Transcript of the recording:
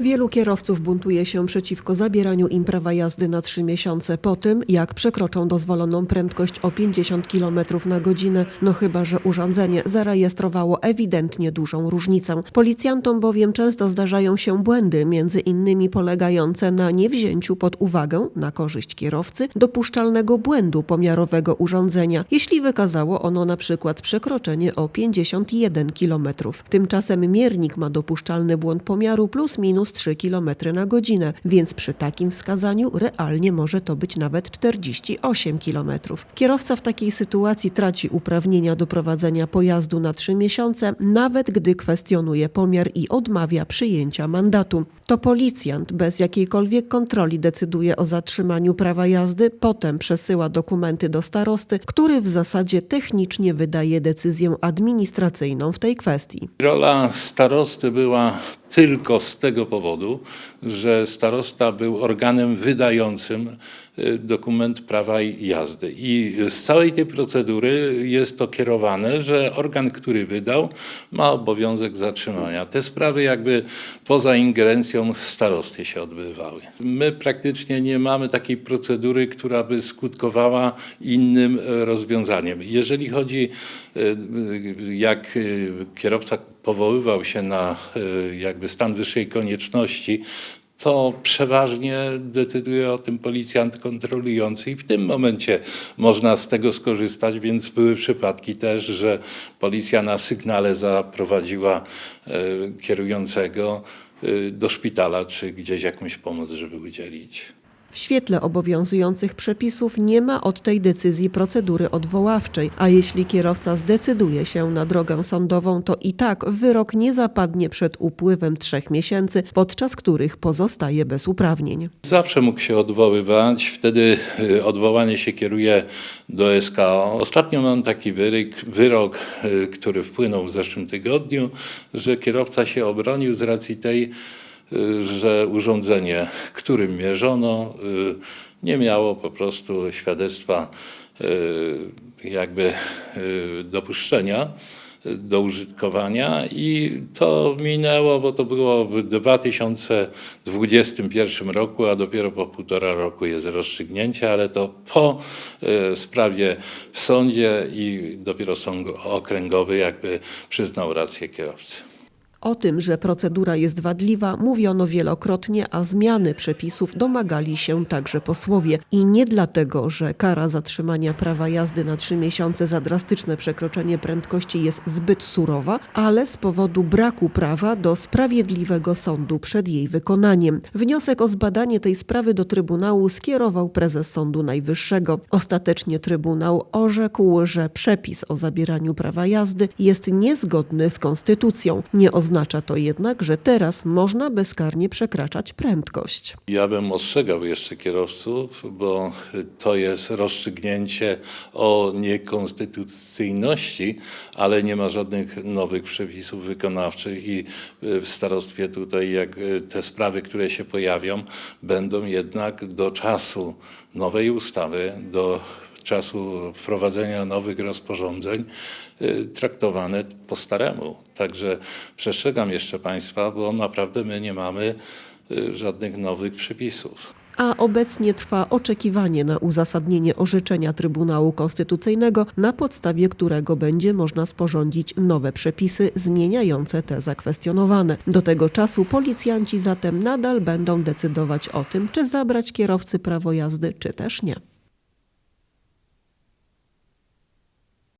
Wielu kierowców buntuje się przeciwko zabieraniu im prawa jazdy na trzy miesiące po tym, jak przekroczą dozwoloną prędkość o 50 km na godzinę, no chyba, że urządzenie zarejestrowało ewidentnie dużą różnicę. Policjantom bowiem często zdarzają się błędy, między innymi polegające na niewzięciu pod uwagę, na korzyść kierowcy, dopuszczalnego błędu pomiarowego urządzenia, jeśli wykazało ono na przykład przekroczenie o 51 km. Tymczasem miernik ma dopuszczalny błąd pomiaru plus minus 3 km na godzinę, więc przy takim wskazaniu realnie może to być nawet 48 km. Kierowca w takiej sytuacji traci uprawnienia do prowadzenia pojazdu na 3 miesiące, nawet gdy kwestionuje pomiar i odmawia przyjęcia mandatu. To policjant bez jakiejkolwiek kontroli decyduje o zatrzymaniu prawa jazdy, potem przesyła dokumenty do starosty, który w zasadzie technicznie wydaje decyzję administracyjną w tej kwestii. Rola starosty była tylko z tego powodu, że starosta był organem wydającym y, dokument prawa jazdy. I z całej tej procedury jest to kierowane, że organ, który wydał, ma obowiązek zatrzymania. Te sprawy jakby poza ingerencją starosty się odbywały. My praktycznie nie mamy takiej procedury, która by skutkowała innym e, rozwiązaniem. Jeżeli chodzi, e, e, jak e, kierowca powoływał się na e, jakby stan wyższej konieczności, to przeważnie decyduje o tym policjant kontrolujący i w tym momencie można z tego skorzystać, więc były przypadki też, że policja na sygnale zaprowadziła e, kierującego e, do szpitala czy gdzieś jakąś pomoc, żeby udzielić. W świetle obowiązujących przepisów nie ma od tej decyzji procedury odwoławczej, a jeśli kierowca zdecyduje się na drogę sądową, to i tak wyrok nie zapadnie przed upływem trzech miesięcy, podczas których pozostaje bez uprawnień. Zawsze mógł się odwoływać, wtedy y, odwołanie się kieruje do SKO. Ostatnio mam taki wyrok, wyrok, y, który wpłynął w zeszłym tygodniu, że kierowca się obronił z racji tej, że urządzenie, którym mierzono, y, nie miało po prostu świadectwa y, jakby y, dopuszczenia do użytkowania i to minęło, bo to było w 2021 roku, a dopiero po półtora roku jest rozstrzygnięcie, ale to po sprawie w sądzie i dopiero sąd okręgowy jakby przyznał rację kierowcy. O tym, że procedura jest wadliwa, mówiono wielokrotnie, a zmiany przepisów domagali się także posłowie. I nie dlatego, że kara zatrzymania prawa jazdy na trzy miesiące za drastyczne przekroczenie prędkości jest zbyt surowa, ale z powodu braku prawa do sprawiedliwego sądu przed jej wykonaniem. Wniosek o zbadanie tej sprawy do Trybunału skierował prezes Sądu Najwyższego. Ostatecznie Trybunał orzekł, że przepis o zabieraniu prawa jazdy jest niezgodny z konstytucją. Nie oznacza to jednak, że teraz można bezkarnie przekraczać prędkość. Ja bym ostrzegał jeszcze kierowców, bo to jest rozstrzygnięcie o niekonstytucyjności, ale nie ma żadnych nowych przepisów wykonawczych i w starostwie tutaj jak te sprawy, które się pojawią, będą jednak do czasu nowej ustawy, do czasu wprowadzenia nowych rozporządzeń y, traktowane po staremu. Także przestrzegam jeszcze Państwa, bo naprawdę my nie mamy y, żadnych nowych przepisów. A obecnie trwa oczekiwanie na uzasadnienie orzeczenia Trybunału Konstytucyjnego, na podstawie którego będzie można sporządzić nowe przepisy zmieniające te zakwestionowane. Do tego czasu policjanci zatem nadal będą decydować o tym, czy zabrać kierowcy prawo jazdy, czy też nie.